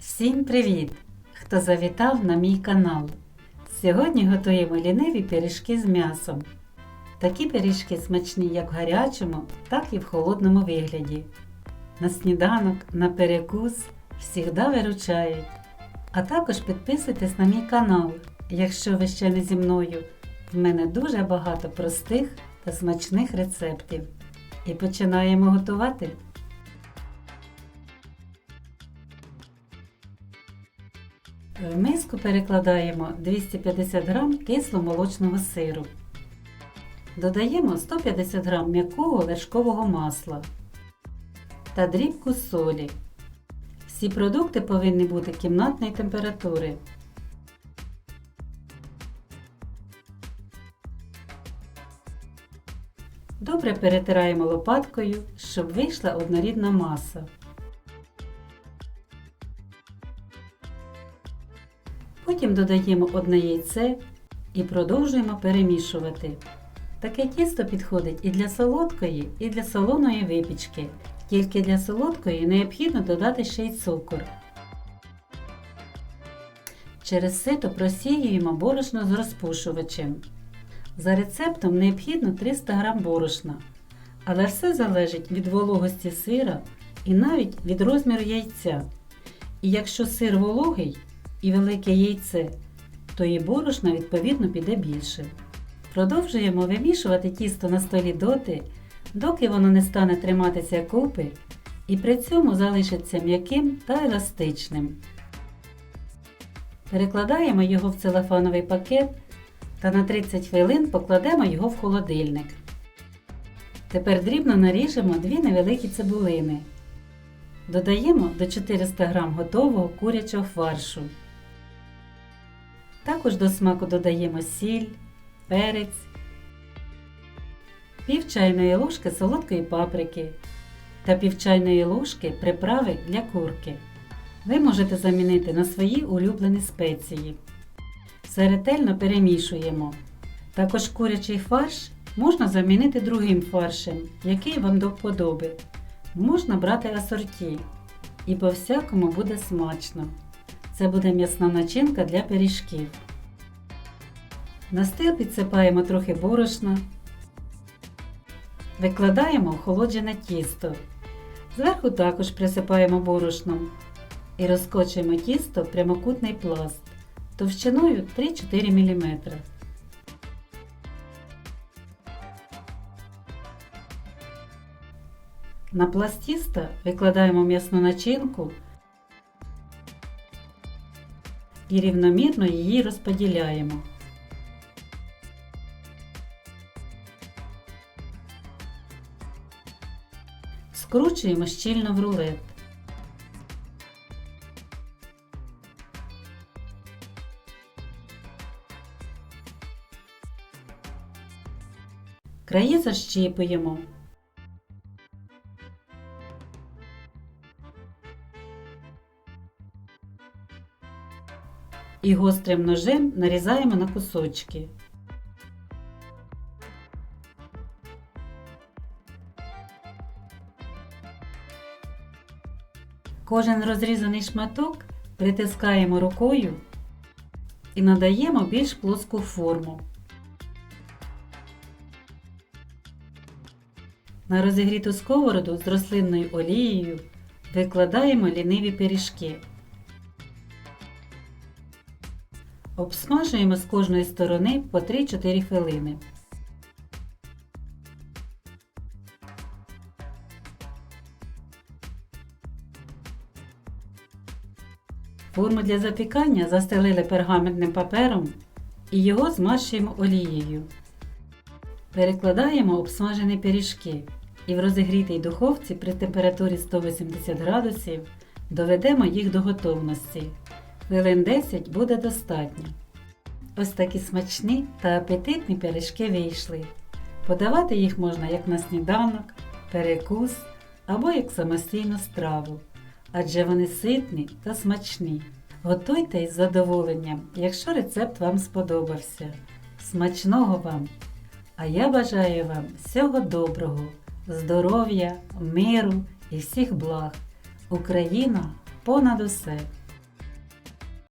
Всім привіт! Хто завітав на мій канал. Сьогодні готуємо ліниві пиріжки з м'ясом. Такі пиріжки смачні як в гарячому, так і в холодному вигляді. На сніданок, на перекус завжди виручають. А також підписуйтесь на мій канал, якщо ви ще не зі мною. В мене дуже багато простих та смачних рецептів. І починаємо готувати. В миску перекладаємо 250 г кисломолочного сиру. Додаємо 150 г м'якого вершкового масла та дрібку солі. Всі продукти повинні бути кімнатної температури. Добре перетираємо лопаткою, щоб вийшла однорідна маса. Потім додаємо одне яйце і продовжуємо перемішувати. Таке тісто підходить і для солодкої, і для солоної випічки. Тільки для солодкої необхідно додати ще й цукор. Через сито просіюємо борошно з розпушувачем. За рецептом необхідно 300 г борошна, але все залежить від вологості сира і навіть від розміру яйця. І якщо сир вологий і велике яйце, то і борошна відповідно піде більше. Продовжуємо вимішувати тісто на столі доти, доки воно не стане триматися купи і при цьому залишиться м'яким та еластичним. Перекладаємо його в целофановий пакет та на 30 хвилин покладемо його в холодильник. Тепер дрібно наріжемо дві невеликі цибулини. Додаємо до 400 г готового курячого фаршу. Також до смаку додаємо сіль, перець, пів чайної ложки солодкої паприки та пів чайної ложки приправи для курки. Ви можете замінити на свої улюблені спеції. Все ретельно перемішуємо. Також курячий фарш можна замінити другим фаршем, який вам до вподоби. Можна брати асорті. І по всякому буде смачно. Це буде м'ясна начинка для пиріжків. На стил підсипаємо трохи борошна. Викладаємо охолоджене тісто. Зверху також присипаємо борошном і розкочуємо тісто в прямокутний пласт товщиною 3-4 мм. На пласт тіста викладаємо м'ясну начинку і рівномірно її розподіляємо. Скручуємо щільно в рулет. Краї защіпуємо. І гострим ножем нарізаємо на кусочки. Кожен розрізаний шматок притискаємо рукою і надаємо більш плоску форму. На розігріту сковороду з рослинною олією викладаємо ліниві пиріжки. Обсмажуємо з кожної сторони по 3-4 хвилини. Форму для запікання застелили пергаментним папером і його змащуємо олією. Перекладаємо обсмажені пиріжки і в розігрітій духовці при температурі 180 градусів доведемо їх до готовності. Хвилин 10 буде достатньо. Ось такі смачні та апетитні пиріжки вийшли. Подавати їх можна як на сніданок, перекус або як самостійну страву, адже вони ситні та смачні. Готуйте із задоволенням, якщо рецепт вам сподобався. Смачного вам! А я бажаю вам всього доброго, здоров'я, миру і всіх благ. Україна понад усе!